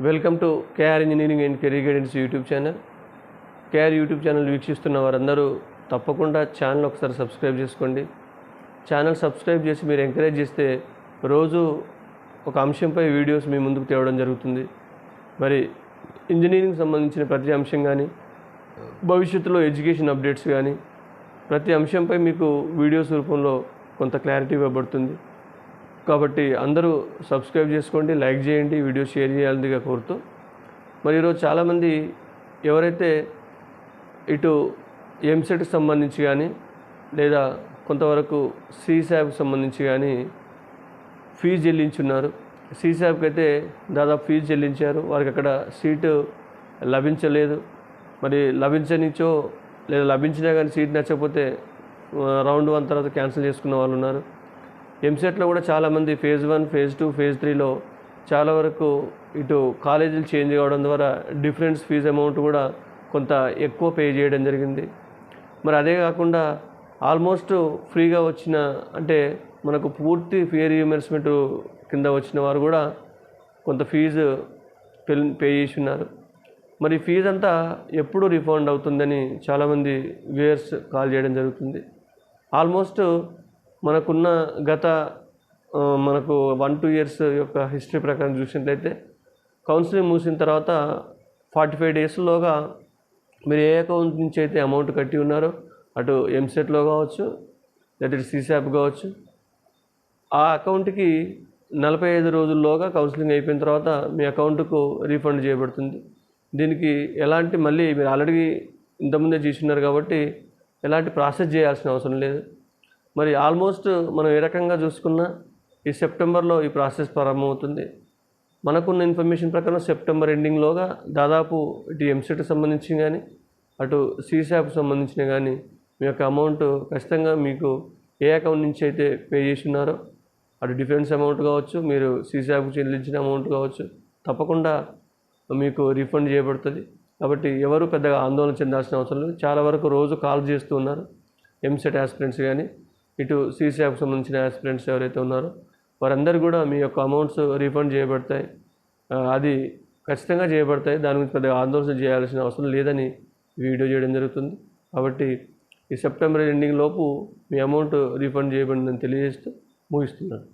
Welcome to KR engineering and career guidance YouTube channel. KR YouTube channel వీక్షిస్తున్న వారందరూ తప్పకుండా channel ఒకసారి subscribe చేసుకోండి. ఛానల్ సబ్స్క్రైబ్ చేసి మీరు ఎంకరేజ్ చేస్తే రోజు ఒక అంశంపై వీడియోస్ మీ ముందుకు తేవడం జరుగుతుంది. మరి ఇంజనీరింగ్ సంబంధించిన ప్రతి అంశం కానీ భవిష్యత్తులో ఎడ్యుకేషన్ అప్డేట్స్ కానీ ప్రతి అంశంపై మీకు వీడియోస్ రూపంలో కొంత క్లారిటీ ఇవ్వబడుతుంది. కాబట్టి అందరూ సబ్స్క్రైబ్ చేసుకోండి లైక్ చేయండి వీడియో షేర్ చేయాలిగా కోరుతూ. మరి ఈరోజు చాలామంది ఎవరైతే ఇటు ఎంసెట్కి సంబంధించి కానీ లేదా కొంతవరకు సీసాబ్కి సంబంధించి కానీ ఫీజు చెల్లించున్నారు. సీసాబ్కి అయితే దాదాపు ఫీజు చెల్లించారు. వారికి అక్కడ సీటు లభించలేదు. మరి లభించనిచో లేదా లభించినా కానీ సీట్ నచ్చకపోతే రౌండ్ వన్ తర్వాత క్యాన్సిల్ చేసుకున్న వాళ్ళు ఉన్నారు. ఎంసెట్లో కూడా చాలామంది phase one phase two phase త్రీలో చాలా వరకు ఇటు కాలేజీలు చేంజ్ కావడం ద్వారా డిఫరెన్స్ ఫీజు అమౌంట్ కూడా కొంత ఎక్కువ పే చేయడం జరిగింది. మరి అదే కాకుండా ఆల్మోస్ట్ ఫ్రీగా వచ్చిన అంటే మనకు పూర్తి ఫీ రియంబర్స్మెంట్ కింద వచ్చిన వారు కూడా కొంత ఫీజు పెల్- పే చేసి ఉన్నారు. మరి ఫీజు అంతా ఎప్పుడు రిఫండ్ అవుతుందని చాలామంది వ్యూయర్స్ కాల్ చేయడం జరుగుతుంది. ఆల్మోస్ట్ మనకున్న గత మనకు వన్ టూ ఇయర్స్ యొక్క హిస్టరీ ప్రకారం చూసినట్లయితే కౌన్సిలింగ్ ముగిసిన తర్వాత ఫార్టీ ఫైవ్ డేస్లోగా మీరు ఏ అకౌంట్ నుంచి అయితే అమౌంట్ కట్టి ఉన్నారో అటు ఎంసెట్లో కావచ్చు లేదా సీసాప్ కావచ్చు ఆ అకౌంట్కి నలభై ఐదు రోజుల్లోగా కౌన్సిలింగ్ అయిపోయిన తర్వాత మీ అకౌంట్కు రీఫండ్ చేయబడుతుంది. దీనికి ఎలాంటి మళ్ళీ మీరు ఆల్రెడీ ఇంతకుముందే చేసినారు కాబట్టి ఎలాంటి ప్రాసెస్ చేయాల్సిన అవసరం లేదు. మరి ఆల్మోస్ట్ మనం ఏ రకంగా చూసుకున్నా ఈ సెప్టెంబర్లో ఈ ప్రాసెస్ ప్రారంభమవుతుంది. మనకున్న ఇన్ఫర్మేషన్ ప్రకారం సెప్టెంబర్ ఎండింగ్లోగా దాదాపు ఇటు ఎంసెట్కి సంబంధించి కానీ అటు సీసాప్ సంబంధించిన కానీ మీ యొక్క అమౌంట్ ఖచ్చితంగా మీకు ఏ అకౌంట్ నుంచి అయితే పే చేసి ఉన్నారో అటు డిఫరెన్స్ అమౌంట్ కావచ్చు మీరు సీసాప్కి చెల్లించిన అమౌంట్ కావచ్చు తప్పకుండా మీకు రీఫండ్ చేయబడుతుంది. కాబట్టి ఎవరు పెద్దగా ఆందోళన చెందాల్సిన అవసరం లేదు. చాలా వరకు రోజు కాల్ చేస్తూ ఉన్నారు ఎంసెట్ ఆస్పిరెంట్స్ కానీ ఇటు సీసీఆఫ్కి సంబంధించిన ఆస్పిరెంట్స్ ఎవరైతే ఉన్నారో వారందరూ కూడా మీ యొక్క అమౌంట్స్ రీఫండ్ చేయబడతాయి. అది ఖచ్చితంగా చేయబడతాయి. దాని గురించి పెద్దగా ఆందోళన చేయాల్సిన అవసరం లేదని వీడియో చేయడం జరుగుతుంది. కాబట్టి ఈ సెప్టెంబర్ ఎండింగ్ లోపు మీ అమౌంట్ రీఫండ్ చేయబడిందని తెలియజేస్తూ ముగిస్తున్నాను.